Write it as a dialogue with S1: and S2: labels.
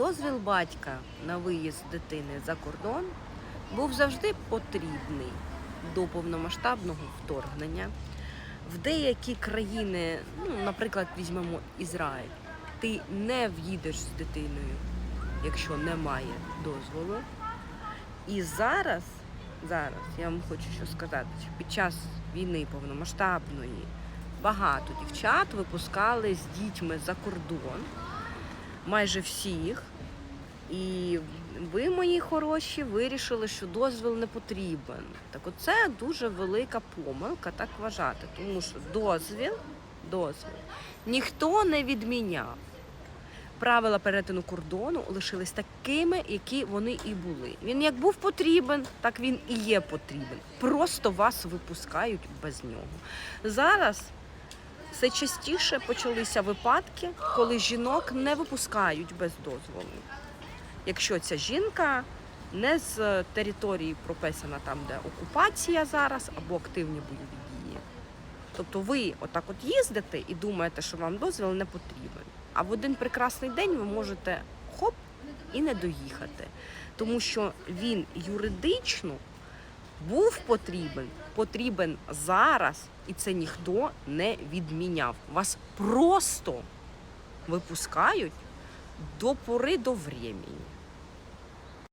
S1: Дозвіл батька на виїзд дитини за кордон був завжди потрібний до повномасштабного вторгнення. В деякі країни, ну, наприклад, візьмемо Ізраїль, ти не в'їдеш з дитиною, якщо немає дозволу. І зараз, зараз я вам хочу що сказати, що під час війни повномасштабної багато дівчат випускали з дітьми за кордон, майже всіх. І ви, мої хороші, вирішили, що дозвіл не потрібен. Так оце дуже велика помилка так вважати, тому що дозвіл, дозвіл ніхто не відміняв. Правила перетину кордону лишились такими, які вони і були. Він як був потрібен, так він і є потрібен. Просто вас випускають без нього. Зараз все частіше почалися випадки, коли жінок не випускають без дозволу. Якщо ця жінка не з території прописана там, де окупація зараз, або активні бойові дії. Тобто ви отак от їздите і думаєте, що вам дозвіл не потрібен. А в один прекрасний день ви можете хоп і не доїхати. Тому що він юридично був потрібен, потрібен зараз, і це ніхто не відміняв. Вас просто випускають до пори до времени.